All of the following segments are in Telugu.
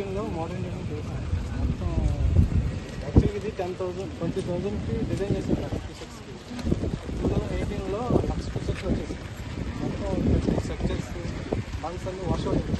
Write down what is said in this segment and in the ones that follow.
ఎయిటీన్లో మోడర్న్ డిజైన్ చేశాను మొత్తం యాక్చువల్గా ఇది టెన్ థౌసండ్ ట్వంటీ థౌసండ్కి డిజైన్ చేశాను ఫిఫ్టీ సిక్స్కి టూ థౌసండ్ ఎయిటీన్లో లక్ష పీసెస్ వచ్చేసి మొత్తం స్ట్రక్చర్స్ బంక్స్ అన్ని వాష్ అవుట్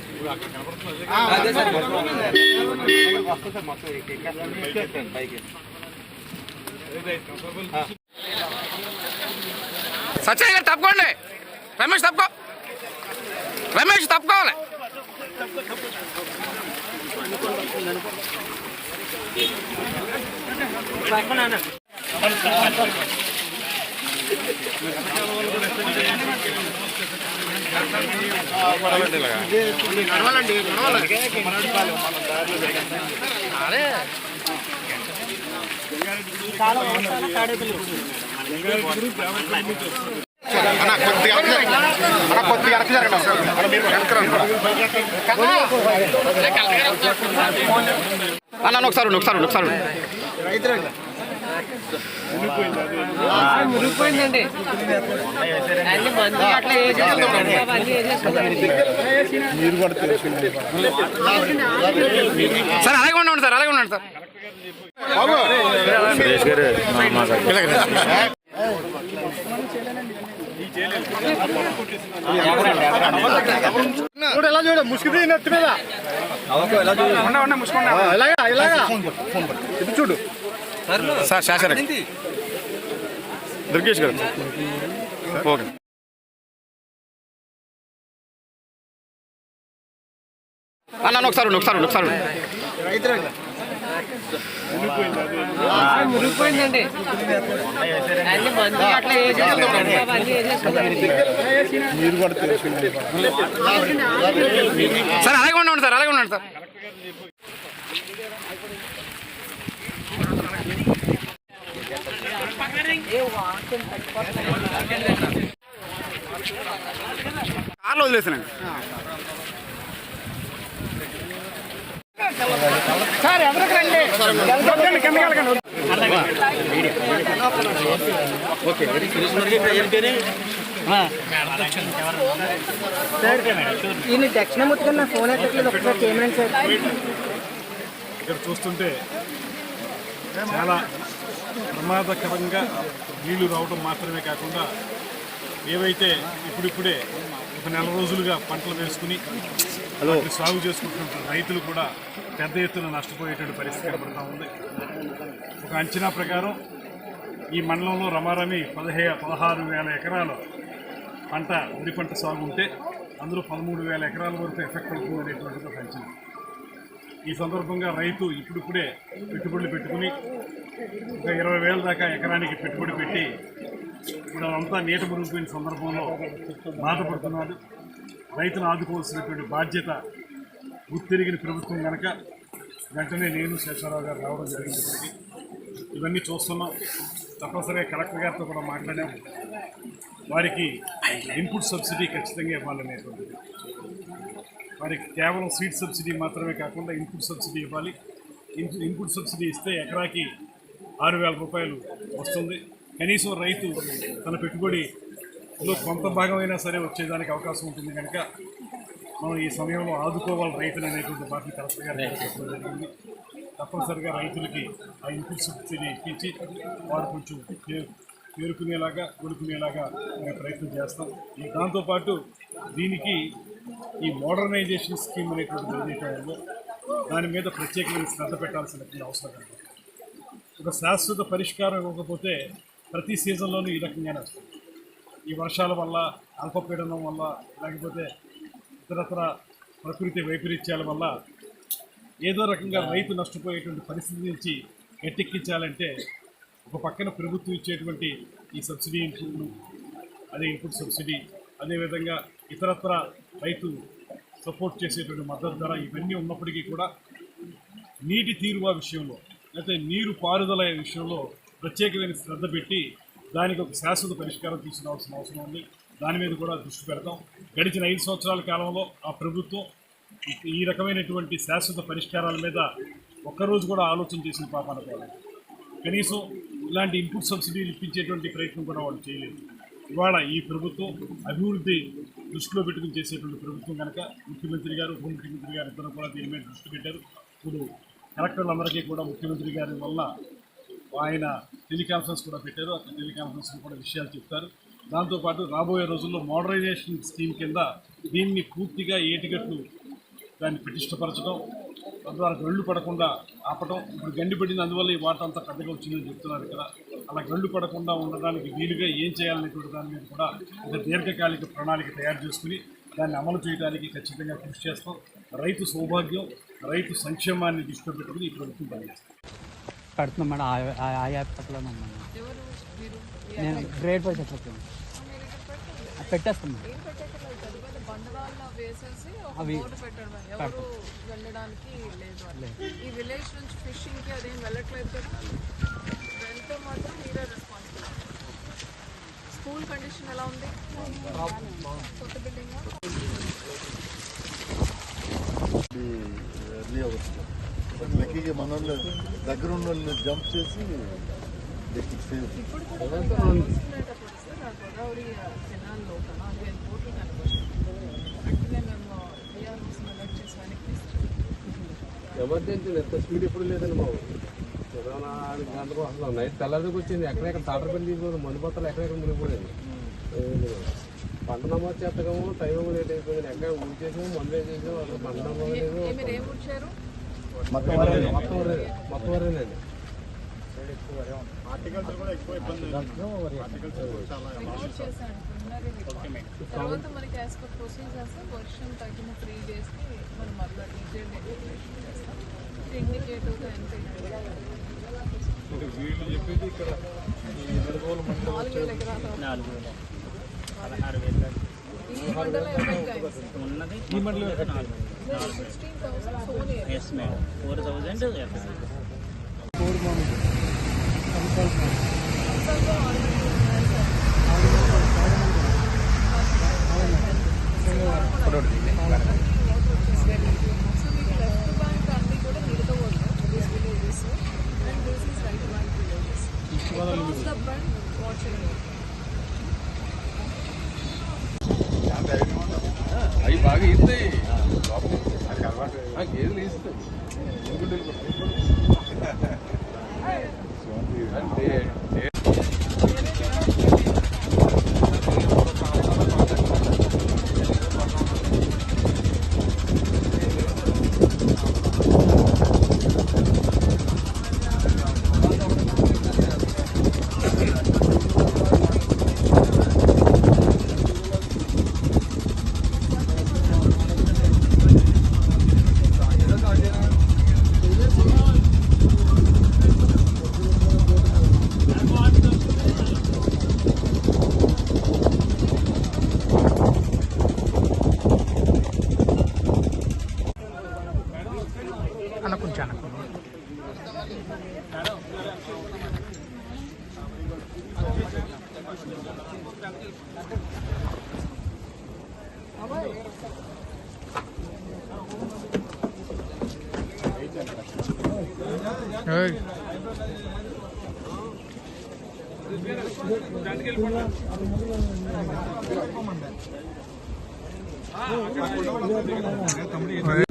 సత్యయ్య గారు తప్పుకోండి రమేష్ తప్పుకో రమేష్ తప్పుకోవాలి అన్న కొద్దిగా అన్న కొద్దిగా వెనక్కి జరగండి అన్న మీరు వెనక్కి అన్న ఒకసారి ఒకసారి ఒకసారి రైతు మురిగిపోయిందండి అన్ని మందు అట్లా సార్ అలాగే ఉండండి సార్. అలాగే ఉండండి సార్ ఇలాగే రండి. చూడు ఎలా చూడు ముసుగు నెత్తి మీద. ఇలాగా ఇలాగా. చూడు. సార్ శాసన దుర్గేష్ గారు. ఓకే. అన్న అన్న ఒకసారి ఒకసారి ఒకసారి ఉండు. మురిగిపోయిందండి. అన్ని మందు అట్లా సార్ అలాగే ఉండండి సార్ అలాగే ఉండండి సార్. కార్లో వదిలేసానండి. సార్ ఎవరికి రండి? వెళ్ళకండి, కిందకి వెళ్ళకండి. ఈయన దక్షిణమూర్తి నా ఫోన్ ఎక్కట్లేదు ఒకసారి చేయమని సార్. ఇక్కడ చూస్తుంటే చాలా ప్రమాదకరంగా నీళ్ళు రావడం మాత్రమే కాకుండా ఏవైతే ఇప్పుడిప్పుడే ఒక నెల రోజులుగా పంటలు వేసుకుని సాగు చేసుకుంటున్న రైతులు కూడా పెద్ద ఎత్తున నష్టపోయేటువంటి పరిస్థితి కనబడతా ఉంది. ఒక అంచనా ప్రకారం ఈ మండలంలో రమారమి పదిహే పదహారు వేల ఎకరాల పంట వరి పంట సాగు ఉంటే అందులో పదమూడు వేల ఎకరాల వరకు ఎఫెక్ట్ అవుతుంది అనేటువంటిది ఒక అంచనా. ఈ సందర్భంగా రైతు ఇప్పుడిప్పుడే పెట్టుబడులు పెట్టుకుని ఒక ఇరవై వేల దాకా ఎకరానికి పెట్టుబడి పెట్టి ఇప్పుడు అంతా నీట మురిగిపోయిన సందర్భంలో బాధపడుతున్నాడు. రైతును ఆదుకోవాల్సినటువంటి బాధ్యత గుర్తిరిగిన ప్రభుత్వం కనుక వెంటనే నేను శేషారావు గారు రావడం జరిగింది. ఇవన్నీ చూస్తున్నాం. తప్పనిసరిగా కలెక్టర్ గారితో కూడా మాట్లాడాం. వారికి ఇన్పుట్ సబ్సిడీ ఖచ్చితంగా ఇవ్వాలనేటువంటిది. వారికి కేవలం సీడ్ సబ్సిడీ మాత్రమే కాకుండా ఇన్పుట్ సబ్సిడీ ఇవ్వాలి. ఇన్- ఇన్పుట్ సబ్సిడీ ఇస్తే ఎకరాకి ఆరు వేల రూపాయలు వస్తుంది. కనీసం రైతు తన పెట్టుబడిలో కొంత భాగమైనా సరే వచ్చేదానికి అవకాశం ఉంటుంది కనుక మనం ఈ సమయంలో ఆదుకోవాలి రైతులు అనేటువంటి కలెక్టర్ గారు చెప్పడం జరిగింది. తప్పనిసరిగా రైతులకి ఆ ఇన్పుట్ సబ్సిడీ ఇప్పించి వారు కొంచెం తేరుకునేలాగా కోలుకునేలాగా మేము ప్రయత్నం చేస్తాం. ఈ దాంతోపాటు దీనికి ఈ మోడర్నైజేషన్ స్కీమ్ అనేటువంటి ఏదైతే దాని మీద ప్రత్యేకమైన శ్రద్ధ పెట్టాల్సినటువంటి అవసరం కనబడుతుంది ఒక శాశ్వత పరిష్కారం ఇవ్వకపోతే ప్రతి సీజన్లోనూ ఈ రకంగా నష్టం ఈ వర్షాల వల్ల అల్పపీడనం వల్ల లేకపోతే ఇతరత్ర ప్రకృతి వైపరీత్యాల వల్ల ఏదో రకంగా రైతు నష్టపోయేటువంటి పరిస్థితి నుంచి గట్టెక్కించాలంటే ఒక పక్కన ప్రభుత్వం ఇచ్చేటువంటి ఈ సబ్సిడీ ఇన్పుట్లు అదే ఇన్పుట్ సబ్సిడీ అదేవిధంగా ఇతరత్ర రైతు సపోర్ట్ చేసేటువంటి మద్దతు ధర ఇవన్నీ ఉన్నప్పటికీ కూడా నీటి తీరువా విషయంలో లేకపోతే నీరు పారుదల విషయంలో ప్రత్యేకమైన శ్రద్ధ పెట్టి దానికి ఒక శాశ్వత పరిష్కారం తీసుకురావాల్సిన అవసరం ఉంది. దాని మీద కూడా దృష్టి పెడతాం. గడిచిన ఐదు సంవత్సరాల కాలంలో ఆ ప్రభుత్వం ఈ- రకమైనటువంటి శాశ్వత పరిష్కారాల మీద ఒక్కరోజు కూడా ఆలోచన చేసిన పాపాన పోలేదు కనీసం ఇలాంటి ఇన్పుట్ సబ్సిడీలు ఇప్పించేటువంటి ప్రయత్నం కూడా వాళ్ళు చేయలేదు. ఇవాళ ఈ ప్రభుత్వం అభివృద్ధి దృష్టిలో పెట్టుకుని చేసేటువంటి ప్రభుత్వం కనుక ముఖ్యమంత్రి గారు ఉప ముఖ్యమంత్రి గారు ఇద్దరు కూడా దీని మీద దృష్టి పెట్టారు. ఇప్పుడు కలెక్టర్లందరికీ కూడా ముఖ్యమంత్రి గారి వల్ల ఆయన టెలికాన్ఫరెన్స్ కూడా పెట్టారు. అక్కడ టెలికాన్ఫరెన్స్ కూడా విషయాలు చెప్తారు. దాంతోపాటు రాబోయే రోజుల్లో మోడరైజేషన్ స్కీమ్ కింద దీన్ని పూర్తిగా ఏటిగట్లు దాన్ని ప్రతిష్టపరచడం తద్వారా గళ్ళు పడకుండా ఆపటం ఇప్పుడు గండి పడింది అందువల్ల ఈ వాటర్ అంతా పెద్దగా వచ్చిందని చెప్తున్నారు ఇక్కడ. అలా గళ్ళు పడకుండా ఉండడానికి వీలుగా ఏం చేయాలనేటువంటి దాని మీద కూడా ఒక దీర్ఘకాలిక ప్రణాళిక తయారు చేసుకుని దాన్ని అమలు చేయడానికి ఖచ్చితంగా కృషి చేస్తాం. రైతు సౌభాగ్యం రైతు సంక్షేమాన్ని దృష్టిలో పెట్టుకుని ఈ ప్రభుత్వం పనిచేస్తాం పెడుతున్నాం మేడం. ఆ- ఆ- ఆ యాప్ పెట్టలేదు మేడం. ఎవరు? మీరు నేను గ్రేడ్ వైజ్ పెట్టేస్తాం అవి వెళ్ళడానికి లేదు. ఈ విలేజ్ నుంచి ఫిషింగ్కి అదేం వెళ్ళట్లేదు కదా? వెళ్తే మాత్రం మీరే రెస్పాన్సిబుల్ స్కూల్ కండిషన్ ఎలా ఉంది? కొత్త బిల్డింగ్ ఎర్లీ అవ్వచ్చు బట్ లక్కీగా మన వాళ్ళు దగ్గర ఉన్న వాళ్ళు జంప్ చేసి. ఇప్పుడు కూడా సార్ ఆ గోదావరి నాలుగు మేము అలర్ట్ చేసి వెనక్కి ఎమర్జెన్సీ ఎంత స్పీడ్ ఎప్పుడు లేదండి బాబు? అసలు నైట్ తెల్లరికి వచ్చింది. ఎక్కడెక్కడ తాటర్ పెళ్ళి తీసుకోదు మందు బత్తలు ఎక్కడెక్కడ మునిగిపోయింది పంట నమోదు చేస్తకము టైం లేట్ అయిపోయింది. ఎక్కడ ఊరి చేసాము మందు వేసేసాము అసలు పంట నమోదు లేదు మొత్తం వరే మొత్తం వరే. మొత్తం వరేనండి రిపోర్ట్ చేశాను preliminary report. తర్వాత మనకి యాజ్ పర్ ప్రొసీజర్స్ వర్షం తగ్గిన త్రీ డేస్కి మనం మళ్ళీ డీటెయిల్ డెక్లరేషన్ చేస్తాం. ఇండికేటివ్గా ఎంత వీళ్ళు చెప్పేది ఇక్కడ ఈ మండలం పదహారు వేల ఈ మండలం ఎస్ మేడం ఫోర్ థౌజండ్ కోడి మామిడి Hey. Hey.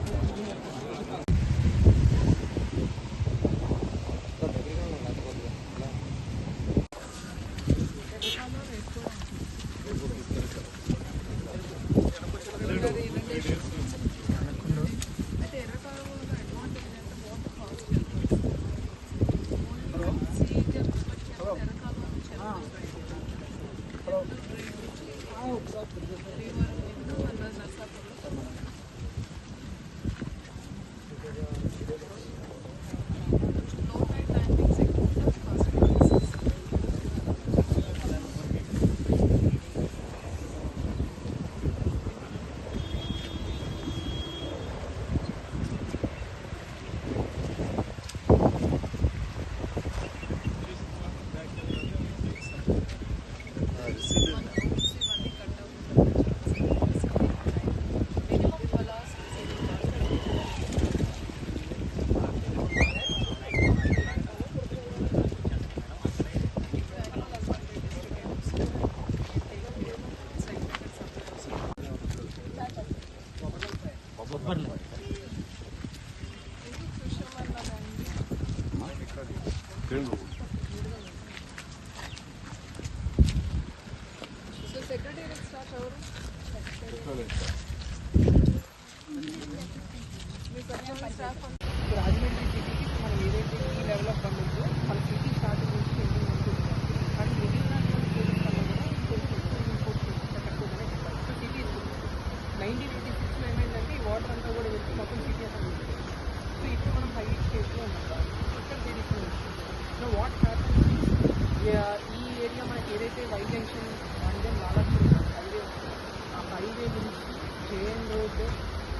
ఈ ఏరియా మనకి ఏదైతే వై జంక్షన్ మంజన్ లాలాపూర్ హైవే ఉందో ఆ హైవే నుంచి జేఎన్ రోడ్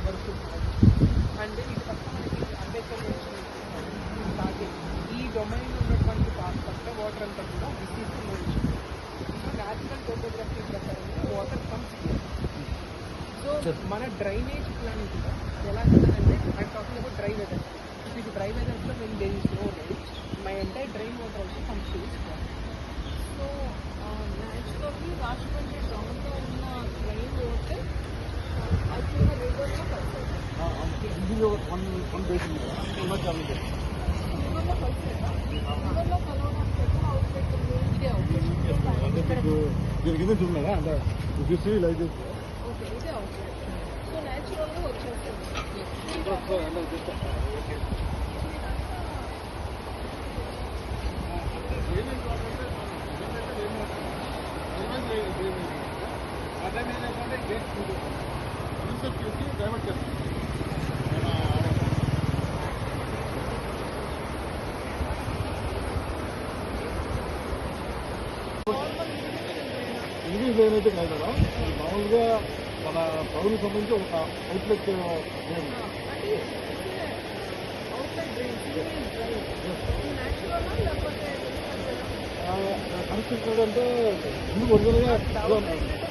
వరకు అండ్ ఇటు పక్క మనకి అంబేద్కర్ జంక్షన్ అలాగే ఈ డొమైన్ ఉన్నటువంటి పార్ట్ పక్క వాటర్ అంతా కూడా వచ్చింది సో న్యాచురల్ టోపోగ్రఫీ ప్రకారంగా వాటర్ కమ్స్ సో మన డ్రైనేజ్ ప్లాన్ కూడా ఎలా అంటే I talking about dry weather ఇప్పుడు dry వెదర్స్లో when there is no rain my entire drain water also comes to so naturally Rajahmundry టౌన్లో ఉన్న ట్రైన్ వాటర్ అది ఉన్న రివర్లో కలిసేది ఇందులో వన్ వన్ బేసిన్ మధ్య రివర్లో కలిసేదా రివర్లో కలవడానికి ఎక్కడ అవుట్లెట్ ఉంది ఇదే అవుట్లెట్ దీని కింద చూడలేదా అంటే చూసి లైక్ ఓకే ఇదే అవుట్లెట్ సో న్యాచురల్గా వచ్చేస్తుంది డైవర్ట్ ఇంగ్లీష్ లైన్ అయితే కాదు కదా? మామూలుగా మన పౌరులకు సంబంధించి ఒక అవుట్లెట్ లైన్ అవుట్లెట్ డ్రైన్ అంటే ముందు ఒరిజినల్గా కాంటూర్స్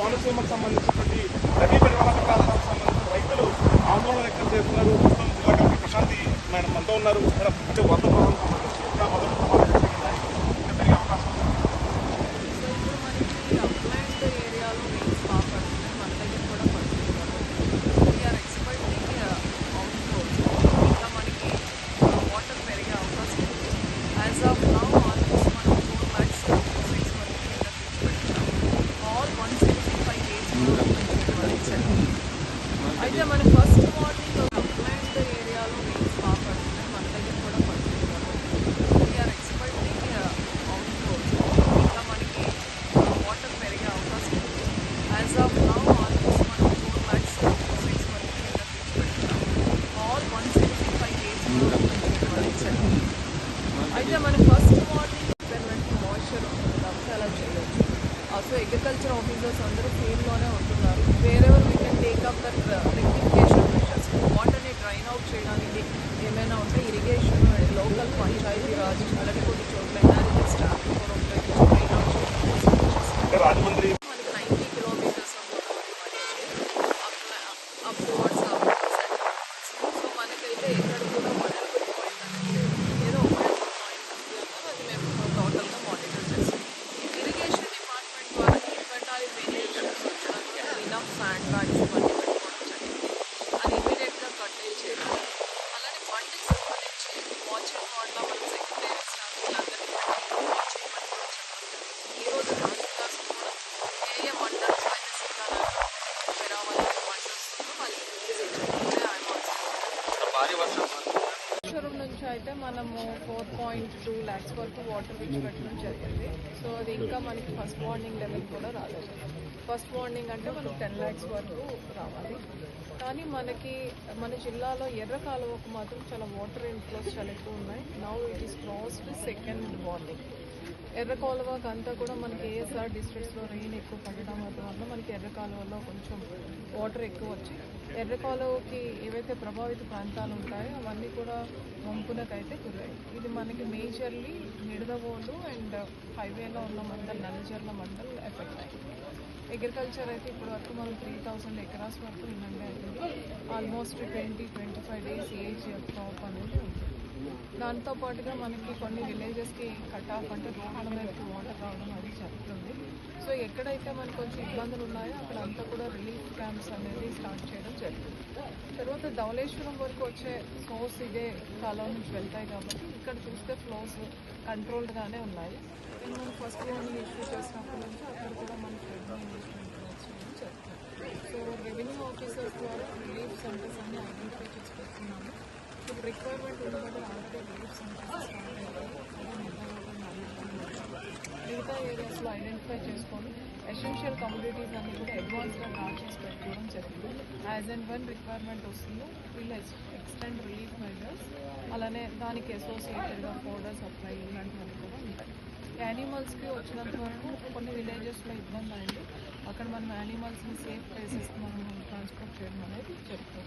కోనసీమకు సంబంధించినటువంటి రబీ పరివాహక ప్రాంతాలకు సంబంధించిన రైతులు ఆందోళన వ్యక్తం చేస్తున్నారు. ప్రస్తుతం జిల్లా కలెక్టర్ ప్రశాంతి మేడం మనతో ఉన్నారు. మేడం అంటే వరద ప్రవాహం సంబంధించి ఇంకా మొదటి ప్రమాదం జరిగింది. ఇంకా పెరిగే అవకాశం ఉంది. సో ఇప్పుడు మనకి అప్లాండ్ ఏరియాలో రేంజ్ బాగా పడుతుంది మన దగ్గర కూడా పడుతుంది వీఆర్ ఎక్స్పెక్టింగ్ అవుట్ ఇంకా మనకి వాటర్ పెరిగే అవకాశం ఉంది యాజ్ ఆఫ్ నౌ ఆల్మోస్ట్ మనం ఫోర్ ల్యాక్స్ సిక్స్ వరకు all one sixty five days అయితే మన ఫస్ట్ మార్నింగ్ అప్లాండ్ ఏరియాలో రేంజ్ బాగా పడుతుంది మన దగ్గర కూడా పడుతుంది వీఆర్ ఎక్స్పెక్టింగ్ అవుట్ ఇంకా మనకి వాటర్ పెరిగే అవకాశం ఉంది యాజ్ ఆఫ్ నౌ ఆల్మోస్ట్ మనం ఫోర్ ల్యాక్స్ సిక్స్ వరకు all one sixty five days అయితే మన ఫస్ట్ మార్నింగ్ రిక్వైర్మెంట్ మాయిశ్చర్ ఉంటుంది కాబట్టి అలా చేయొచ్చు సో అగ్రికల్చర్ ఆఫీసర్స్ అందరూ ఫీల్డ్లోనే ఉంటున్నారు wherever we can take up that rectification measures వాటర్ని డ్రైన్ అవుట్ చేయడానికి ఏమైనా ఉంటే ఇరిగేషన్ లోకల్ పంచాయతీ రాజ్ అలాగే కొన్ని చోట్ల ఎన్ఆర్జీ స్టాఫ్ కూడా ఉపయోగించి డ్రైన్ అవుట్ చేయడానికి అంటే రాజమండ్రి మనకి ninety kilometres up towards so మనకైతే ఎక్కడ కూడా వడలుగుడి పాయింట్ అనేది లేదు. ఏదో ఒకటే పాయింట్ ఉంది అంటే అది మేము టోటల్గా మానిటర్ చేస్తాం ఇరిగేషన్ డిపార్ట్మెంట్ ద్వారా ఇన్ఫెంటాలి విలేజ్ వచ్చడం కూడా ఇనఫ్ శాండ్ బ్యాగ్స్ ఇవన్నీ పెట్టుకోవడం జరిగింది అది ఇమీడియట్గా కట్టేజ్ చేయడం అలానే బండికి సంబంధించి వాచింగ్ వార్డ్లో మన సెక్రటరీ స్టాఫ్ వీళ్ళందరికీ పెట్టి వాచ్ చేయమని కూడా చెప్పడం జరిగింది ఈరోజు తహసీల్దార్స్ కూడా ఏ ఏ మండల్స్ అయితే సీతానగరం పెరావల్ మండల్స్ ఉందో వాళ్ళకి విజిట్ చేయడం శ్వరం నుంచి అయితే మనము ఫోర్ పాయింట్ టూ ల్యాక్స్ వరకు వాటర్ విడిచిపెట్టడం జరిగింది. సో అది ఇంకా మనకి ఫస్ట్ వార్నింగ్ లెవెల్ కూడా రాలేదు. ఫస్ట్ వార్నింగ్ అంటే మనకు టెన్ ల్యాక్స్ వరకు రావాలి. కానీ మనకి మన జిల్లాలో ఎర్ర కాలువకు మాత్రం చాలా వాటర్ ఇన్ఫ్లోస్ చాలా ఎక్కువ ఉన్నాయి. Now it is crossed second warning ఎర్ర కాలువకి అంతా కూడా మనకి ఏఎస్ఆర్ డిస్ట్రిక్ట్స్లో రెయిన్ ఎక్కువ పడడం వల్ల మనకి ఎర్ర కాలువలో కొంచెం వాటర్ ఎక్కువ వచ్చి ఎర్ర కాలువకి ఏవైతే ప్రభావిత ప్రాంతాలు ఉంటాయో అవన్నీ కూడా వంపునకైతే గురయ్యాయి ఇది మనకి మేజర్లీ నిడదవోలు అండ్ హైవేలో ఉన్న మండల్ నల్లజర్ల మండల్ ఎఫెక్ట్ అయింది అగ్రికల్చర్ అయితే ఇప్పటి వరకు మనం త్రీ థౌసండ్ ఎకరాస్ వరకు ఇన్నండి almost twenty twenty five days age crop అనేది ఉంటుంది దాంతో పాటుగా మనకి కొన్ని విలేజెస్కి కట్ ఆఫ్ అంటే రోడ్ల మీదకి వాటర్ రావడం అది జరుగుతుంది. సో ఎక్కడైతే మనకు కొంచెం ఇబ్బందులు ఉన్నాయో అక్కడ అంతా కూడా రిలీఫ్ క్యాంప్స్ అనేది స్టార్ట్ చేయడం జరుగుతుంది. తర్వాత ధవళేశ్వరం వరకు వచ్చే సోర్స్ ఇదే కాలం నుంచి వెళ్తాయి కాబట్టి ఇక్కడ చూస్తే ఫ్లోస్ కంట్రోల్డ్గానే ఉన్నాయి. నేను మనం ఫస్ట్ వార్నింగ్ ఇష్యూ చేసినప్పటి నుంచి అక్కడ కూడా మనకి revenue investment so revenue officers ద్వారా రిలీఫ్ సెంటర్స్ అన్ని ఐడెంటిఫై చేసుకొస్తున్నాము. రిక్వైర్మెంట్ ఉంది రిలీఫ్ సెంటర్స్ మిగతా ఏరియాస్లో ఐడెంటిఫై చేసుకొని ఎసెన్షియల్ కమ్యూనిటీస్ అన్ని కూడా అడ్వాన్స్గా కాల్ చేసి పెట్టుకోవడం జరిగింది యాజ్ అండ్ వన్ రిక్వైర్మెంట్ వస్తుందో వీళ్ళు ఎక్స్టెండ్ రిలీఫ్ మెజర్స్ అలానే దానికి అసోసియేటెడ్గా పౌడర్ సప్లై ఇలాంటివన్నీ కూడా ఉంటాయి. యానిమల్స్కి వచ్చినంత వరకు కొన్ని విలేజెస్లో ఇబ్బంది అయింది. అక్కడ మనం యానిమల్స్ని సేఫ్ ప్లేసెస్కి మనం ట్రాన్స్పోర్ట్ చేయడం అనేది చెప్తాం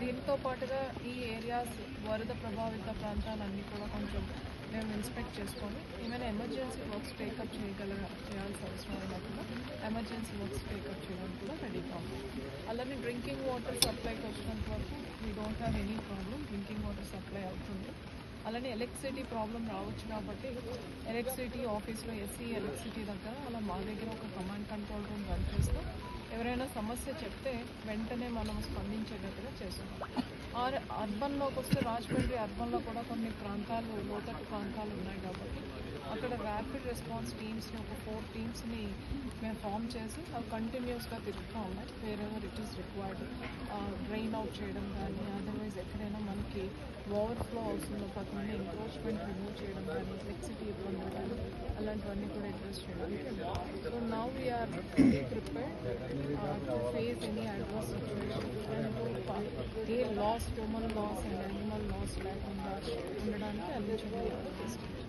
దీంతో పాటుగా ఈ ఏరియాస్ వరద ప్రభావిత ప్రాంతాలన్నీ కూడా కొంచెం మేము ఇన్స్పెక్ట్ చేసుకొని ఏమైనా ఎమర్జెన్సీ వర్క్స్ టేకప్ చేయగల చేయాల్సిన అవసరం అయినప్పుడు ఎమర్జెన్సీ వర్క్స్ టేకప్ చేయడానికి కూడా రెడీగా ఉన్నాం. అలానే డ్రింకింగ్ వాటర్ సప్లైకి వచ్చినంత వరకు we don't have any problem drinking water supply అవుతుంది. అలానే ఎలక్ట్రిసిటీ ప్రాబ్లం రావచ్చు కాబట్టి ఎలక్ట్రిసిటీ ఆఫీస్లో ఎస్సీ ఎలక్ట్రిసిటీ దగ్గర అలా మా దగ్గర ఒక కమాండ్ కంట్రోల్ రూమ్ రన్ చేస్తూ ఎవరైనా సమస్య చెప్తే వెంటనే మనం స్పందించేటట్టుగా చేస్తున్నాం. ఆర్ అర్బన్లోకి వస్తే రాజమండ్రి అర్బన్లో కూడా కొన్ని ప్రాంతాలు లోతట్టు ప్రాంతాలు ఉన్నాయి కాబట్టి అక్కడ ర్యాపిడ్ రెస్పాన్స్ టీమ్స్ని ఒక ఫోర్ టీమ్స్ని మేము ఫామ్ చేసి అవి కంటిన్యూస్గా తిరుగుతూ ఉన్నాయి wherever it is required drain out చేయడం కానీ అదర్వైజ్ ఎక్కడైనా మనకి ఓవర్ఫ్లో అవుతుందో పక్కన ఎంక్రోచ్మెంట్ రిమూవ్ చేయడం కానీ ఎలక్ట్రిసిటీ ఇబ్బందులు కానీ అలాంటివన్నీ కూడా అడ్రస్ చేయడానికి so now we are prepared to face any adverse situation a loss human loss and animal loss లేకుండా ఉండడానికి అన్ని చర్యలు తీసుకుంటాం